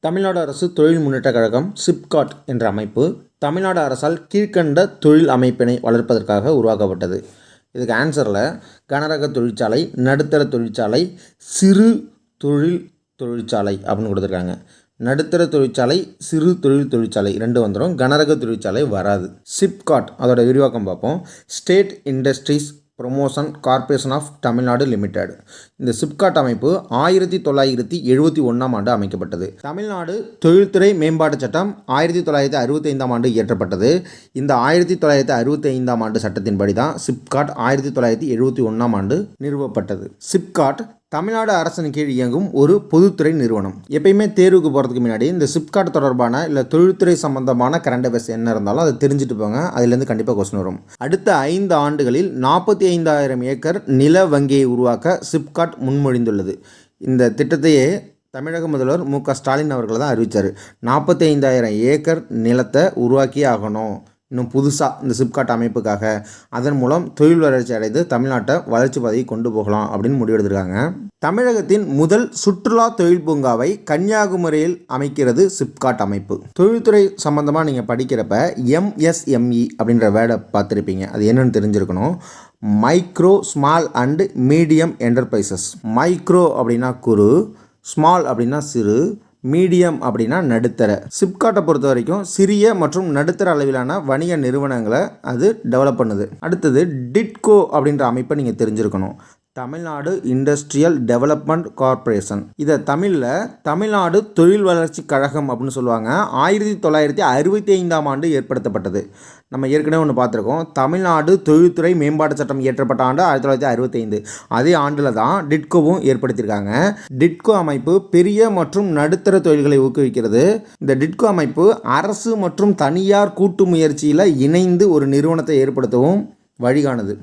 தமிழ்நாடு அரசு தொழில் முன்னேற்றக் கழகம் சிப்காட் என்ற அமைப்பு தமிழ்நாடு அரசால் கீழ்க்கண்ட தொழில் அமைப்பினை வளர்ப்பதற்காக உருவாக்கப்பட்டது. இதுக்கு ஆன்சரில் கனரக தொழிற்சாலை நடுத்தர தொழிற்சாலை சிறு தொழில் தொழிற்சாலை அப்படின்னு கொடுத்துருக்காங்க. நடுத்தர தொழிற்சாலை சிறு தொழில் தொழிற்சாலை ரெண்டு வந்துடும் கனரக தொழிற்சாலை வராது. சிப்காட் அதோட விரிவாக்கம் பார்ப்போம். State industries promotion corporation of Tamil Nadu limited இந்த சிப்காட் அமைப்பு ஆயிரத்தி தொள்ளாயிரத்தி எழுபத்தி ஒன்றாம் ஆண்டு அமைக்கப்பட்டது. தமிழ்நாடு தொழில்துறை மேம்பாட்டு சட்டம் ஆயிரத்தி தொள்ளாயிரத்தி அறுபத்தி ஐந்தாம் ஆண்டு இயற்றப்பட்டது. இந்த ஆயிரத்தி தொள்ளாயிரத்தி அறுபத்தி ஐந்தாம் ஆண்டு சட்டத்தின்படி தான் சிப்காட் ஆயிரத்தி தொள்ளாயிரத்தி எழுபத்தி ஒன்றாம் ஆண்டு நிறுவப்பட்டது. சிப்காட் தமிழ்நாடு அரசின் கீழ் இயங்கும் ஒரு பொதுத்துறை நிறுவனம். எப்பயுமே தேர்வுக்கு போகிறதுக்கு முன்னாடி இந்த சிப்காட் தொடர்பான இல்லை தொழில்துறை சம்பந்தமான கரண்ட் அஃபேர்ஸ் என்ன இருந்தாலும் அதை தெரிஞ்சுட்டு போங்க. அதுலேருந்து கண்டிப்பாக கொஸ்டின் வரும். அடுத்த ஐந்து ஆண்டுகளில் நாற்பத்தி ஐந்தாயிரம் ஏக்கர் நில வங்கியை உருவாக்க சிப்காட் முன்மொழிந்துள்ளது. இந்த திட்டத்தையே தமிழக முதல்வர் மு க ஸ்டாலின் அவர்கள் தான் அறிவித்தார் நாற்பத்தி ஐந்தாயிரம் ஏக்கர் நிலத்தை உருவாக்கியே ஆகணும். இன்னும் புதுசாக இந்த சிப்காட் அமைப்புக்காக. அதன் மூலம் தொழில் வளர்ச்சி அடைந்து தமிழ்நாட்டை வளர்ச்சி பாதையை கொண்டு போகலாம் அப்படின்னு முடிவெடுத்திருக்காங்க. தமிழகத்தின் முதல் சுற்றுலா தொழில் பூங்காவை கன்னியாகுமரியில் அமைக்கிறது சிப்காட் அமைப்பு. தொழில்துறை சம்பந்தமாக நீங்கள் படிக்கிறப்ப எம்எஸ்எம்இ அப்படின்ற வேர்டை பார்த்துருப்பீங்க. அது என்னென்னு தெரிஞ்சிருக்கணும். Micro small and medium enterprises. Micro அப்படின்னா குறு ஸ்மால் அப்படின்னா சிறு மீடியம் அப்படின்னா நடுத்தர. சிப்காட்டை பொறுத்த வரைக்கும் சிறிய மற்றும் நடுத்தர அளவிலான வணிக நிறுவனங்களை அது டெவலப் பண்ணுது. அடுத்தது டிட்கோ அப்படின்ற அமைப்பை நீங்கள் தெரிஞ்சிருக்கணும். தமிழ்நாடு இண்டஸ்ட்ரியல் டெவலப்மெண்ட் கார்ப்பரேஷன் இதை தமிழில் தமிழ்நாடு தொழில் வளர்ச்சி கழகம் அப்படின்னு சொல்லுவாங்க. ஆயிரத்தி தொள்ளாயிரத்தி அறுபத்தி ஐந்தாம் ஆண்டு ஏற்படுத்தப்பட்டது. நம்ம ஏற்கனவே ஒன்று பார்த்துருக்கோம். தமிழ்நாடு தொழில்துறை மேம்பாட்டு சட்டம் இயற்றப்பட்ட ஆண்டு ஆயிரத்தி தொள்ளாயிரத்தி அறுபத்தைந்து. அதே ஆண்டில் தான் டிட்கோவும் ஏற்படுத்தியிருக்காங்க. டிட்கோ அமைப்பு பெரிய மற்றும் நடுத்தர தொழில்களை ஊக்குவிக்கிறது. இந்த டிட்கோ அமைப்பு அரசு மற்றும் தனியார் கூட்டு முயற்சியில் இணைந்து ஒரு நிறுவனத்தை ஏற்படுத்தவும் வழிகாணுது.